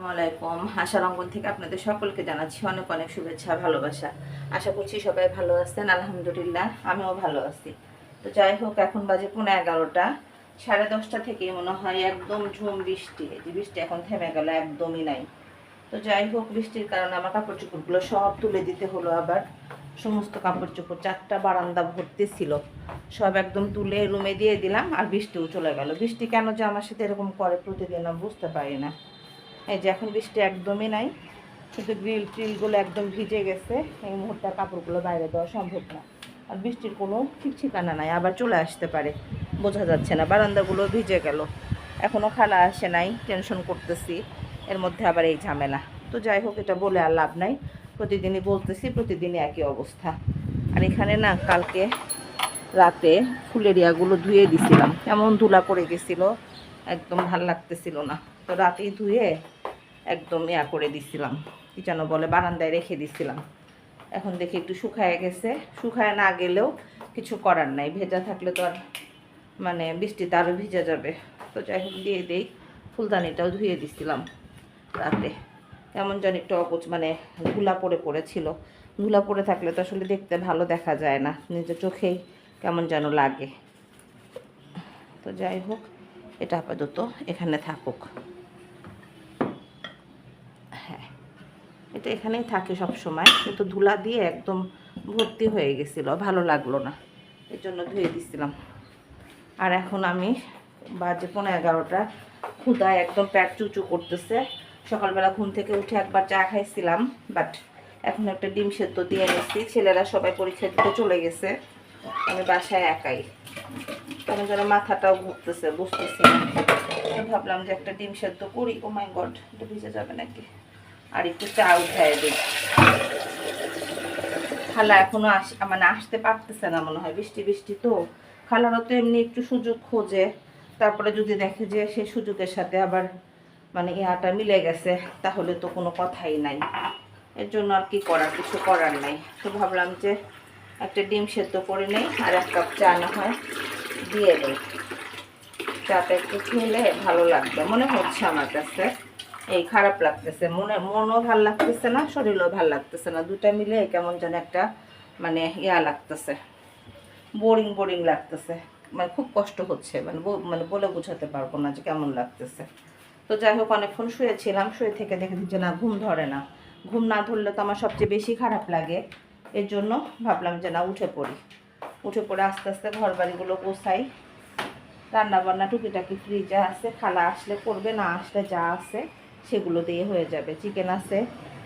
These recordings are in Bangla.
আসসালামাইকুম আশার অঙ্গন থেকে আপনাদের সকলকে জানাচ্ছি অনেক অনেক শুভেচ্ছা ভালোবাসা। আশা করছি সবাই ভালো আছেন, আলহামদুলিল্লাহ, আমিও ভালো আছি। তো যাই হোক, এখন বাজে পনেরো এগারোটা। সাড়ে দশটা থেকে মনে হয় একদম ঝুম বৃষ্টি। যে বৃষ্টি এখন থেমে গেল, একদমই নাই। তো যাই হোক, বৃষ্টির কারণে আমার কাপড় চোপড়গুলো সব তুলে দিতে হলো আবার। সমস্ত কাপড় চোপড় চারটা বারান্দা ভর্তি ছিল। সব একদম তুলে রুমে দিয়ে দিলাম আর বৃষ্টিও চলে গেল। বৃষ্টি কেন যে আমার সাথে এরকম করে প্রতিদিন বুঝতে পারি না। এই যে এখন বৃষ্টি একদমই নাই, কিন্তু গ্রিল ট্রিলগুলো একদম ভিজে গেছে, এই মুহূর্তে কাপড়গুলো বাইরে দেওয়া সম্ভব না। আর বৃষ্টির কোনো ঠিক ঠিকানা নাই, আবার চলে আসতে পারে, বোঝা যাচ্ছে না, বারান্দাগুলো ভিজে গেল। এখনও খালা আসে নাই, টেনশন করতেছি, এর মধ্যে আবার এই ঝামেলা। তো যাই হোক, এটা বলে আর লাভ নাই, প্রতিদিনই বলতেছি, প্রতিদিনই একই অবস্থা। আর এখানে না, কালকে রাতে ফুলের ইয়াগুলো ধুয়ে দিছিলাম, এমন ধুলা পড়ে গেছিল, একদম ভালো লাগতেছিল না। তো রাতেই ধুয়ে একদম ইয়া করে দিছিলাম। কি যেন বলে, বারান্দায় রেখে দিছিলাম। এখন দেখি একটু শুকায় গেছে। শুকায় না গেলেও কিছু করার নাই। ভেজা থাকলে তো আর মানে বৃষ্টিতে আরও ভিজে যাবে। তো যাই হোক, দিয়ে দেই। ফুলদানিটাও ধুয়ে দিছিলাম রাতে। কেমন জানি একটু অপচ মানে ধুলা পড়ে পড়েছিল। ধুলা পড়ে থাকলে তো আসলে দেখতে ভালো দেখা যায় না। নিজের চোখেই কেমন যেন লাগে। তো যাই হোক, এটা আপাতত এখানে থাকুক হ্যাঁ এটা এখানেই থাকে সব সময় কিন্তু ধুলা দিয়ে একদম ভর্তি হয়ে গেছিল, ভালো লাগল না। এর জন্য ধুয়ে দিছিলাম। আর এখন আমি বাজে পনেরো এগারোটা ক্ষুদায় একদম প্যাট চুচু করতেছে। সকালবেলা ঘুম থেকে উঠে একবার চা খাইছিলাম বাট এখন একটা ডিম সেদ্ধ দিয়ে নিচ্ছি। ছেলেরা সবাই পরীক্ষা দিতে চলে গেছে, আমি বাসায় একাই। তখন যেন মাথাটাও ঘুরতেছে, বুঝতেছি ভাবলাম যে একটা ডিম সেদ্ধ করি ও মাই গড এটা ভিজে যাবে নাকি? আর একটু চা উঠায় দিই। খালা এখনও আস মানে আসতে পারতেছে না মনে হয়, বৃষ্টি বৃষ্টি তো। খালারও তো এমনি একটু সুযোগ খোঁজে। তারপরে যদি দেখে যে সেই সুযোগের সাথে আবার মানে ইয়াটা মিলে গেছে, তাহলে তো কোনো কথাই নাই। এর জন্য আর কি করার, কিছু করার নাই। তো ভাবলাম যে একটা ডিম সেদ্ধ করে নেই আর এক কাপ চা না হয় দিয়ে নেই চাটা একটু খেলে ভালো লাগবে, মনে হচ্ছে আমার কাছে। এই খারাপ লাগতেছে। মনে, মনও ভালো লাগতেছে না, শরীরও ভালো লাগতেছে না। দুটা মিলে কেমন যেন একটা মানে ইয়া লাগতেছে। বোরিং বোরিং লাগতেছে। মানে খুব কষ্ট হচ্ছে। মানে মানে বলে বোঝাতে পারব না যে কেমন লাগতেছে। তো যাই হোক অনেকক্ষণ শুয়েছিলাম। শুয়ে থেকে দেখে যে না, ঘুম ধরে না। ঘুম না ধরলে তো আমার সবচেয়ে বেশি খারাপ লাগে। এর জন্য ভাবলাম যে না, উঠে পড়ি। উঠে পড়ে আস্তে আস্তে ঘর বাড়িগুলো গোছাই। রান্না বান্না টুকিটাকি ফ্রিজে আছে। খালা আসলে করবে, না আসলে যা আছে। সেগুলো দিয়ে হয়ে যাবে। চিকেন আছে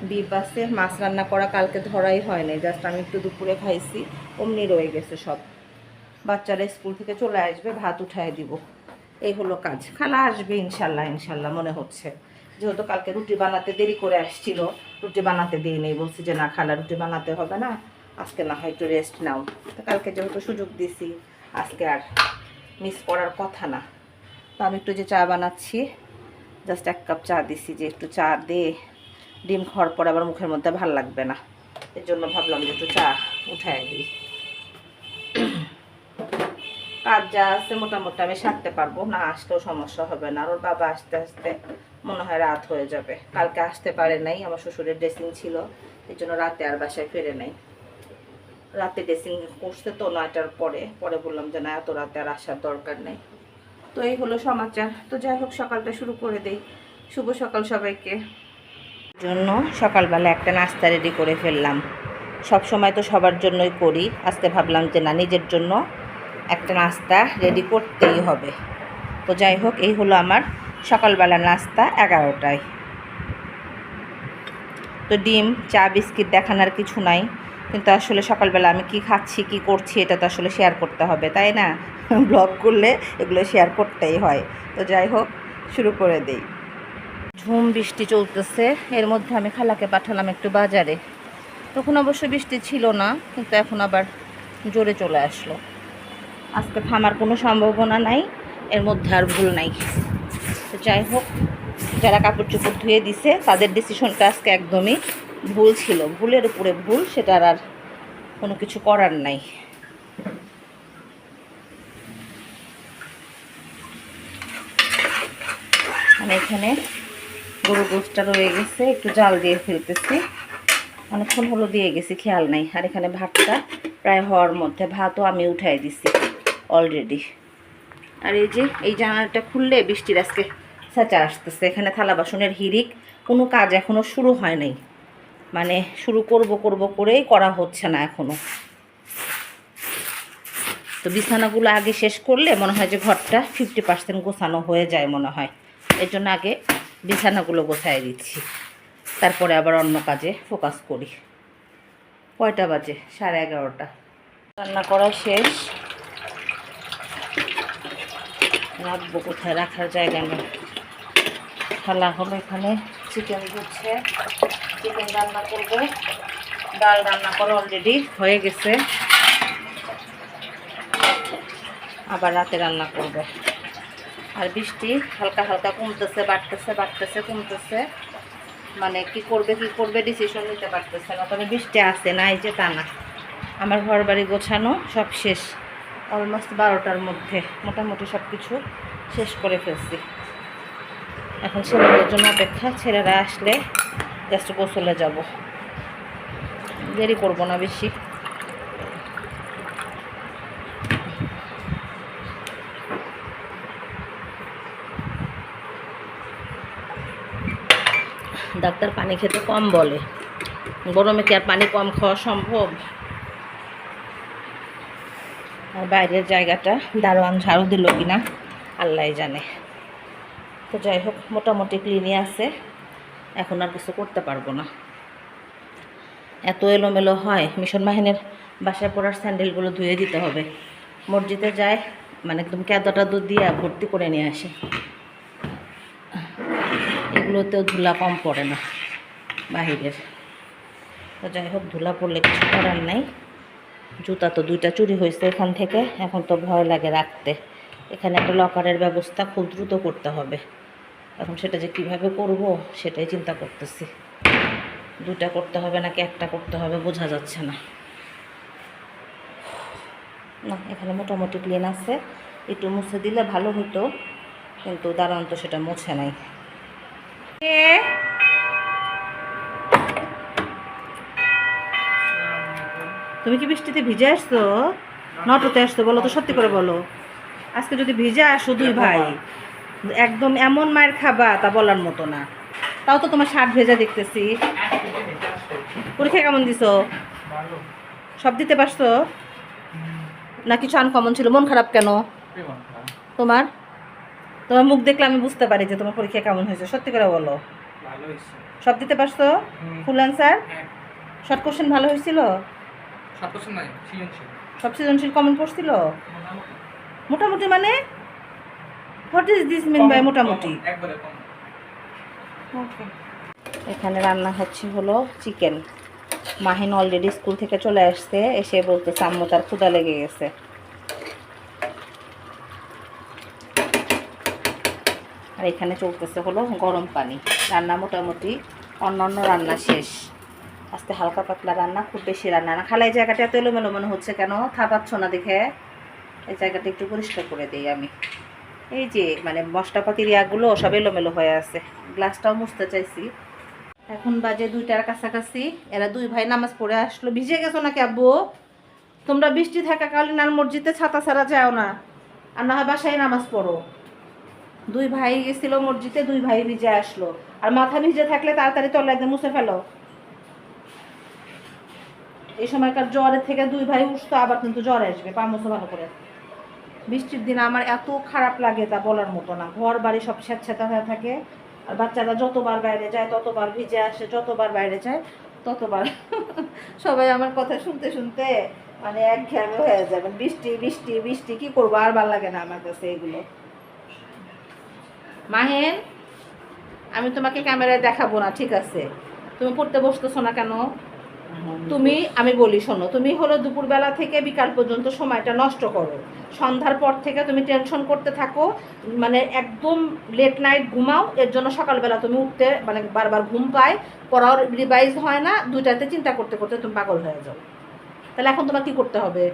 বিপ আছে, মাছ রান্না করা কালকে ধরাই হয় নাই জাস্ট আমি একটু দুপুরে খাইছি, অমনি রয়ে গেছে সব। বাচ্চারা স্কুল থেকে চলে আসবে, ভাত উঠায় দিব। এই হলো কাজ। খালা আসবে ইনশাল্লাহ ইনশাল্লাহ মনে হচ্ছে। যেহেতু কালকে রুটি বানাতে দেরি করে আসছিল, রুটি বানাতে দিই নেই, বলছি যে না খালা রুটি বানাতে হবে না, আজকে না হয় একটু রেস্ট নাও। তো কালকে যেহেতু সুযোগ দিছি, আজকে আর মিস করার কথা না। তো আমি একটু যে চা বানাচ্ছি জাস্ট এক কাপ চা দিছি, যে একটু চা দে। ডিম খাওয়ার পর আবার মুখের মধ্যে ভালো লাগবে না। এর জন্য ভাবলাম যে একটু চা উঠায় দিই। কাজ যা আছে মোটামুটি আমি সারতে পারব, না আসতেও সমস্যা হবে না। আর ওর বাবা আসতে আসতে মনে হয় রাত হয়ে যাবে। কালকে আসতে পারে নাই, আমার শ্বশুরের ড্রেসিং ছিল এই জন্য রাতে আর বাসায় ফেরে নাই। রাতে ড্রেসিং করছে তো নয়টার পরে পরে বললাম যে না, এত রাতে আর আসার দরকার নেই। তো এই হলো সমাচার। তো যাই হোক, সকালটা শুরু করে দেই। শুভ সকাল সবাইকে। জন্য সকালবেলা একটা নাস্তা রেডি করে ফেললাম। সব সময় তো সবার জন্যই করি। আজকে ভাবলাম যে না, নিজের জন্য একটা নাস্তা রেডি করতেই হবে। তো যাই হোক, এই হলো আমার সকালবেলা নাস্তা এগারোটায়। তো ডিম, চা, বিস্কিট দেখানোর কিছু নাই। কিন্তু আসলে সকালবেলা আমি কি খাচ্ছি, কি করছি, এটা তো আসলে শেয়ার করতে হবে, তাই না? ব্লগ করলে এগুলো শেয়ার করতেই হয়। তো যাই হোক, শুরু করে দেই। ঝুম বৃষ্টি চলতেছে, এর মধ্যে আমি খালাকে পাঠালাম একটু বাজারে। তখন অবশ্য বৃষ্টি ছিল না, কিন্তু এখন আবার জোরে চলে আসলো। আজকে থামার কোনো সম্ভাবনা নাই, এর মধ্যে আর ভুল নাই। তো যাই হোক, যারা কাপড় চোপড় ধুয়ে দিছে, তাদের ডিসিশনটা আজকে একদমই ভুল ছিল। ভুলের উপরে ভুল, সেটার আর কোনো কিছু করার নাই। মানে এখানে গরু গোষ্ঠটা রয়ে গেছে, একটু জাল দিয়ে ফেলতেছি। অনেকক্ষণ হলো দিয়ে গেছি, খেয়াল নাই। আর এখানে ভাতটা প্রায় হওয়ার মধ্যে, ভাতও আমি উঠাই দিছি অলরেডি আর এই যে, এই জানালাটা খুললে বৃষ্টির আজকে সাচা আসতেছে। এখানে থালা বাসনের হিরিক, কোনো কাজ এখনও শুরু হয় নাই। মানে শুরু করব করব করেই করা হচ্ছে না এখনও তো বিছানাগুলো আগে শেষ করলে মনে হয় যে ঘরটা ফিফটি পার্সেন্ট গোছানো হয়ে যায় মনে হয়। এর জন্য আগে বিছানাগুলো গোছায় দিচ্ছি। তারপরে আবার অন্য কাজে ফোকাস করি। কয়টা বাজে? সাড়ে এগারোটা। রান্না করা শেষ। রাখব কোথায়? রাখার জায়গা নেই। থালা হলো এখানে। চিকেন দিচ্ছে চিকেন রান্না করব। ডাল রান্না করা অলরেডি হয়ে গেছে। আবার রাতে রান্না করবে। আর বৃষ্টি হালকা হালকা কমতেছে, বাড়তেছে বাড়তেছে, কমতেছে। মানে কি করবে কি করবে ডিসিশন নিতে পারতেছে না। তবে বৃষ্টি আসে না এই যে তা না। আমার ঘর বাড়ি গোছানো সব শেষ। অলমোস্ট বারোটার মধ্যে মোটামুটি সব কিছু শেষ করে ফেলছি। এখন ছেলেদের জন্য অপেক্ষা, ছেলেরা আসলে জাস্ট গোসলে যাব। দেরি করব না বেশি। ডাক্তার পানি খেতে কম বলে। গরমে কি আর পানি কম খাওয়া সম্ভব? আর বাইরের জায়গাটা দারোয়ান ঝাড়ু দিল কিনা আল্লাহ জানে। তো যাই হোক, মোটামুটি ক্লিনই আছে। এখন আর কিছু করতে পারব না। এত এলোমেলো হয়, মিশন বাহিনীর বাসায় পড়ার স্যান্ডেলগুলো ধুয়ে দিতে হবে। মসজিদে যায় মানে একদম কেদাটা দুধ দিয়ে ভর্তি করে নিয়ে আসে। এগুলোতেও ধুলা কম পড়ে না বাহিরের। তো যাই হোক, ধুলা পড়লে কিছু করার নাই। জুতা তো দুইটা চুরি হয়েছে এখান থেকে, এখন তো ভয় লাগে রাখতে। এখানে একটা লকারের ব্যবস্থা খুব দ্রুত করতে হবে। এখন সেটা যে কীভাবে করব সেটাই চিন্তা করতেছি। দুটা করতে হবে নাকি একটা করতে হবে বোঝা যাচ্ছে না। না, এখানে মোটামুটি ক্লিন আছে। একটু মুছে দিলে ভালো হতো কিন্তু দাঁড়ান তো সেটা মুছে নাই। তুমি কি বৃষ্টিতে ভিজে আসছো? নটোতে আসছো বলো তো সত্যি করে বলো। আজকে যদি ভিজে আসো দুই ভাই একদম এমন মায়ের খাবা তা বলার মতো না। তাও তো তোমার শার্ট ভেজা দেখতেছি। পরীক্ষা কেমন দিছো? সব দিতে পারছ? না কিছু আনকমন ছিল? মন খারাপ কেন? তোমার? তোমার মুখ দেখলে আমি বুঝতে পারি যে তোমার পরীক্ষা কেমন হয়েছে। সত্যি করে বলো। সব দিতে পারছ? ফুল অ্যান্সার শর্ট কোশ্চেন ভালো হয়েছিল? সব সৃজনশীল কমন পড়ছিল? মোটামুটি। মানে? What is this mean by মোটামুটি? এখানে রান্না হচ্ছে হলো চিকেন মাহিন অলরেডি স্কুল থেকে চলে আসছে এসে বলতেছে আম্মু তার ক্ষুদা লেগে গেছে। আর এখানে চলতেছে হলো গরম পানি। রান্না মোটামুটি অন্য অন্য রান্না শেষ। আস্তে হালকা পাতলা রান্না, খুব বেশি রান্না না। খালা, এই জায়গাটা এত এলোমেলো মনে হচ্ছে কেন? থাপাচ্ছ না দেখে? এই জায়গাটা একটু পরিষ্কার করে দিই আমি। এই যে মানে মশলাপাতির ইয়াগুলো সব এলোমেলো হয়ে আছে। গ্লাসটাও মুছতে চাইছি। এখন বাজে দুইটার কাছাকাছি। এরা দুই ভাই নামাজ পড়ে আসলো। ভিজে গেছো নাকি আব্বু? তোমরা বৃষ্টি থাকাকালীন আর মসজিদে ছাতা ছাড়া যাও না। আর না হয় বাসায় নামাজ পড়ো। দুই ভাই গেছিল মসজিদে, দুই ভাই ভিজে আসলো। আর মাথা ভিজে থাকলে তাড়াতাড়ি তলায় দিয়ে মুছে ফেলো। এই সময়কার জ্বরের থেকে দুই ভাই উঠতো, আবার কিন্তু জ্বর আসবে, পা মুছো ভালো করে। বৃষ্টির দিন আমার এত খারাপ লাগে তা বলার মতো না। ঘর বাড়ি সব স্যাঁতস্যাঁতে হয়ে থাকে। আর বাচ্চারা যতবার বাইরে যায়, ততবার ভিজে আসে, যতবার বাইরে যায়, ততবার সবাই আমার কথা শুনতে শুনতে মানে এক ঘেমে হয়ে যাবে বৃষ্টি বৃষ্টি বৃষ্টি, কি করব? আর ভালো লাগে না আমার কাছে এগুলো। মাহেন, আমি তোমাকে ক্যামেরায় দেখাবো না, ঠিক আছে? তুমি পড়তে বসতেছো না কেন? তুমি, আমি বলি, শোনো, তুমি হলো দুপুরবেলা থেকে বিকাল পর্যন্ত সময়টা নষ্ট করো। সন্ধ্যার পর থেকে তুমি টেনশন করতে থাকো মানে একদম লেট নাইট ঘুমাও, এর জন্য সকালবেলা তুমি উঠতে মানে বারবার ঘুম পায় পড়াও রিভাইজ হয় না, দুইটাতে চিন্তা করতে করতে তুমি পাগল হয়ে যাও। তাহলে এখন তোমার কি করতে হবে?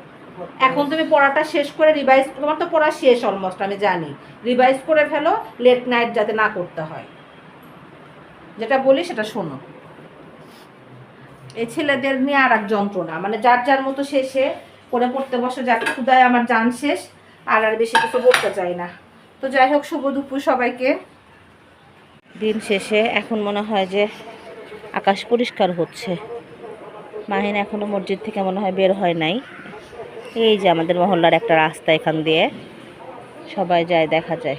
এখন তুমি পড়াটা শেষ করে রিভাইজ তোমার তো পড়া শেষ অলমোস্ট আমি জানি। রিভাইজ করে ফেলো লেট নাইট যাতে না করতে হয়। যেটা বলি সেটা শোনো। এই ছেলেদের নিয়ে আর এক যন্ত্রণা। মানে যার যার মতো শেষে করে পড়তে বসে, যার ক্ষুদায় আমার যান শেষ, আর আর বেশি কিছু বলতে চাই না। তো যাই হোক, শুভ দুপুর সবাইকে। দিন শেষে এখন মনে হয় যে আকাশ পরিষ্কার হচ্ছে। মাহিন এখনও মসজিদ থেকে মনে হয় বের হয় নাই। এই যে আমাদের মহল্লার একটা রাস্তা এখান দিয়ে। সবাই যায়, দেখা যায়।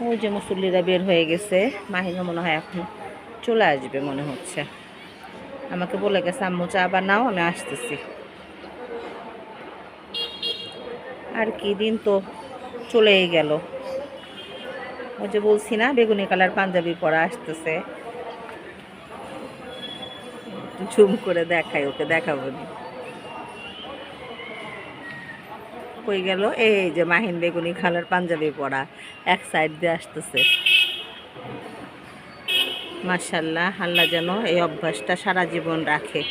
ওই যে মুসল্লিরা বের হয়ে গেছে। মাহিনা মনে হয় এখন চলে আসবে মনে হচ্ছে। আমাকে বলে গেছে, আম্মু, চা বানাও, আমি আসতেছি। আর কি দিন তো চলেই গেল। ওই যে বলছি না, বেগুনি কালার পাঞ্জাবি পরা আসতেছে। ঝুম করে দেখাই ওকে, দেখাবো নি। কই গেল? এই যে মাহিন বেগুনি কালার পাঞ্জাবি পরা, এক সাইড দিয়ে আসতেছে। মার্শাল্লাহ আল্লাহ যেন এই অভ্যাসটা সারা জীবন রাখে।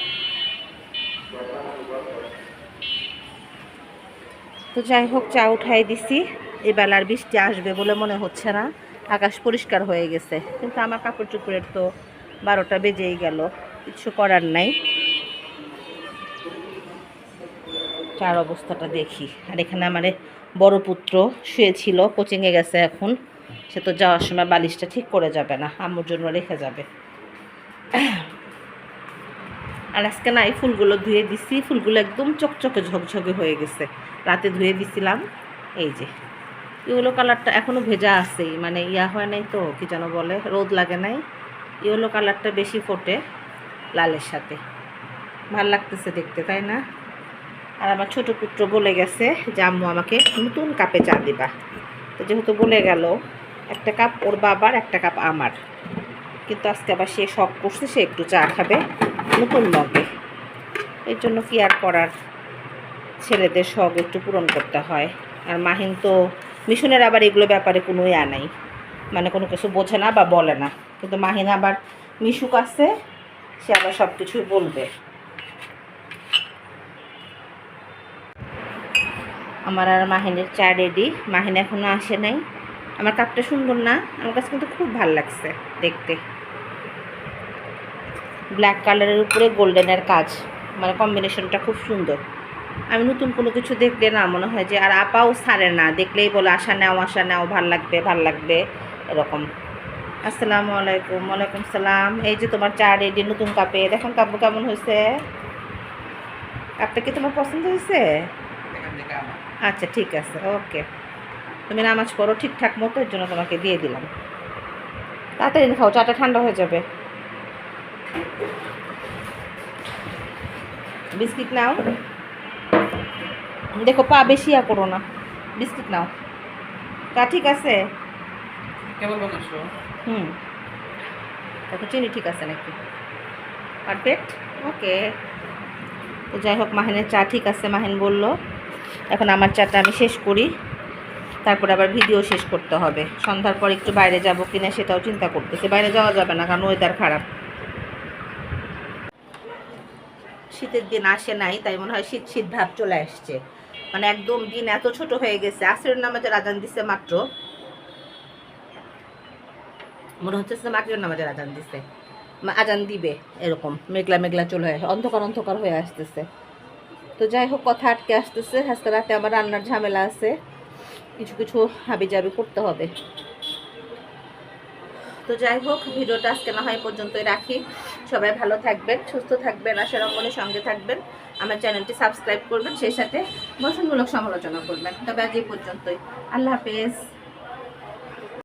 তো যাই হোক, চা উঠাই দিছি। এবেলার বৃষ্টি আসবে বলে মনে হচ্ছে না। আকাশ পরিষ্কার হয়ে গেছে। কিন্তু আমার কাপড় চুপড়ের তো বারোটা বেজেই গেল। কিছু করার নাই। চার অবস্থাটা দেখি। আর এখানে আমার বড় পুত্র শুয়েছিল, কোচিংয়ে গেছে এখন। সে তো যাওয়ার সময় বালিশটা ঠিক করে যাবে না, আম্মুর জন্য রেখে যাবে। আর আজকে না এই ফুলগুলো ধুয়ে দিছি, ফুলগুলো একদম চকচকে ঝকঝকে হয়ে গেছে। রাতে ধুয়ে দিছিলাম, এই যে। ইয়েলো কালারটা এখনও ভেজা আছেই মানে ইয়া হয় নাই তো, কি যেন বলে, রোদ লাগে নাই। ইয়েলো কালারটা বেশি ফোটে। লালের সাথে। ভালো লাগতেছে দেখতে, তাই না? আর আমার ছোট পুত্র বলে গেছে যে, আম্মু, আমাকে নতুন কাপে চা দিবা। তো যেহেতু বলে গেল, একটা কাপ ওর বাবার, একটা কাপ আমার। কিন্তু আজকে আবার সে শখ করছে, সে একটু চা খাবে নতুন মগে। এর জন্য কি আর করার? ছেলেদের শখ একটু পূরণ করতে হয়। আর মাহিন তো মিশনের আবার এগুলো ব্যাপারে কোনো ইয়া নাই। মানে কোনো কিছু বোঝে না বা বলে না। কিন্তু মাহিন আবার মিশুক আছে সে আবার সব কিছুই বলবে। আমার আর মাহিনের চা রেডি মাহিন এখনও আসে নাই। আমার কাপটা সুন্দর না। আমার কাছে কিন্তু খুব ভালো লাগছে দেখতে। ব্ল্যাক কালারের উপরে গোল্ডেনের কাজ। মানে কম্বিনেশনটা খুব সুন্দর। আমি নতুন কোনো কিছু দেখলে না মনে হয় যে আর আপাও ছাড়ে না। দেখলেই বলে, আশা নাও আশা নাও, ভালো লাগবে ভালো লাগবে। এরকম। আসসালামু আলাইকুম, ওয়ালাইকুম সালাম। এই যে তোমার চা রেডি নতুন কাপে, দেখুন কাপড় কেমন হয়েছে? কাপটা কি তোমার পছন্দ হয়েছে? আচ্ছা ঠিক আছে, ওকে। তুমি নামাজ পড়ো ঠিকঠাক মতো, এর জন্য তোমাকে দিয়ে দিলাম। তাড়াতাড়ি খাও, চাটা ঠান্ডা হয়ে যাবে। বিস্কিট নাও। দেখো, পা বেশি ইয়া করো না। বিস্কিট নাও। তা ঠিক আছে। কেমন বানাচ্ছো? হুম। দেখো চিনি ঠিক আছে নাকি? পারফেক্ট? ওকে। তো যাই হোক, মাহিনের চা ঠিক আছে, মাহিন বলল। এখন আমার চাটা আমি শেষ করি। তারপরে আবার ভিডিও শেষ করতে হবে। সন্ধ্যার পর একটু বাইরে যাব কিনা সেটাও চিন্তা করতেছি। বাইরে যাওয়া যাবে না, কারণ ওয়েদার খারাপ। শীতের দিন আসে নাই, তাই মনে হয় শীত শীত ভাব চলে আসছে। মানে একদম দিন এত ছোট হয়ে গেছে। আসরের নামাজের আজান দিছে মাত্র। মনে হচ্ছে যে মাগরিবের নামাজের আজান দিছে। আজান দিবে, এরকম, মেঘলা মেঘলা চলে অন্ধকার অন্ধকার হয়ে আসতেছে। তো যাই হোক, কথা আটকে আসতেছে। আজকে রাতে আমার রান্নার ঝামেলা আছে। কিছু কিছু হাবি জাবি করতে হবে। তো যাই হোক, ভিডিওটা আজকে না হয় পর্যন্তই রাখি। সবাই ভালো থাকবেন, সুস্থ থাকবেন, আশা রঙ্গনের সঙ্গে থাকবেন। আমার চ্যানেলটি সাবস্ক্রাইব করবেন, সেই সাথে গঠনমূলক সমালোচনা করবেন। তবে আজ এই পর্যন্তই। আল্লাহ হাফেজ।